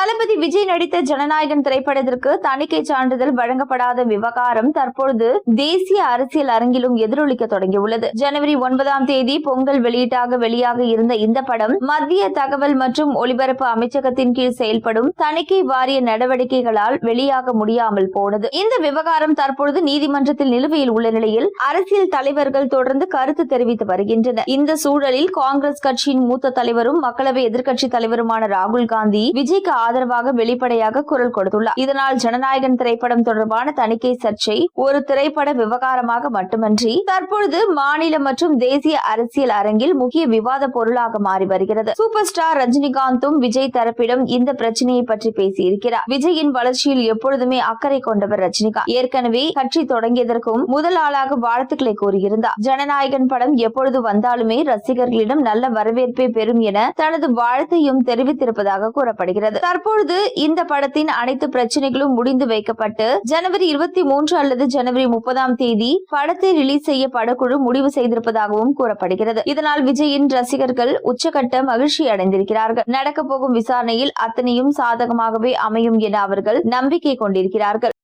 தளபதி விஜய் நடித்த ஜனநாயகன் திரைப்படத்திற்கு தணிக்கை சான்றிதழ் வழங்கப்படாத விவகாரம் தற்பொழுது தேசிய அரசியல் அரங்கிலும் எதிரொலிக்க தொடங்கியுள்ளது. ஜனவரி ஒன்பதாம் தேதி பொங்கல் வெளியீட்டாக வெளியாக இருந்த இந்த படம் மத்திய தகவல் மற்றும் ஒலிபரப்பு அமைச்சகத்தின் கீழ் செயல்படும் தணிக்கை வாரிய நடவடிக்கைகளால் வெளியாக முடியாமல் போனது. இந்த விவகாரம் தற்பொழுது நீதிமன்றத்தில் நிலுவையில் உள்ள நிலையில் அரசியல் தலைவர்கள் தொடர்ந்து கருத்து தெரிவித்து வருகின்றனர். இந்த சூழலில் காங்கிரஸ் கட்சியின் மூத்த தலைவரும் மக்களவை எதிர்க்கட்சி தலைவருமான ராகுல் காந்தி விஜய்க்கு ஆதரவாக வெளிப்படையாக குரல் கொடுத்துள்ளார். இதனால் ஜனநாயகன் திரைப்படம் தொடர்பான தணிக்கை சர்ச்சை ஒரு திரைப்பட விவகாரமாக மட்டுமன்றி தற்பொழுது மாநில மற்றும் தேசிய அரசியல் அரங்கில் முக்கிய விவாத பொருளாக மாறி வருகிறது. சூப்பர் ஸ்டார் ரஜினிகாந்தும் விஜய் தரப்பிடம் இந்த பிரச்சனையை பற்றி பேசியிருக்கிறார். விஜயின் வளர்ச்சியில் எப்பொழுதுமே அக்கறை கொண்டவர் ரஜினிகாந்த். ஏற்கனவே கட்சி தொடங்கியதற்கும் முதல் ஆளாக வாழ்த்துக்களை கூறியிருந்தார். ஜனநாயகன் படம் எப்பொழுது வந்தாலுமே ரசிகர்களிடம் நல்ல வரவேற்பை பெறும் என தனது வாழ்த்தையும் தெரிவித்திருப்பதாக கூறப்படுகிறது. தற்பொழுது இந்த படத்தின் அனைத்து பிரச்சனைகளும் முடிந்து வைக்கப்பட்டு ஜனவரி இருபத்தி மூன்று அல்லது ஜனவரி முப்பதாம் தேதி படத்தை ரிலீஸ் செய்ய படக்குழு முடிவு செய்திருப்பதாகவும் கூறப்படுகிறது. இதனால் விஜயின் ரசிகர்கள் உச்சகட்ட மகிழ்ச்சி அடைந்திருக்கிறார்கள். நடக்கப் போகும் விசாரணையில் அத்தனையும் சாதகமாகவே அமையும் என அவர்கள் நம்பிக்கை கொண்டிருக்கிறார்கள்.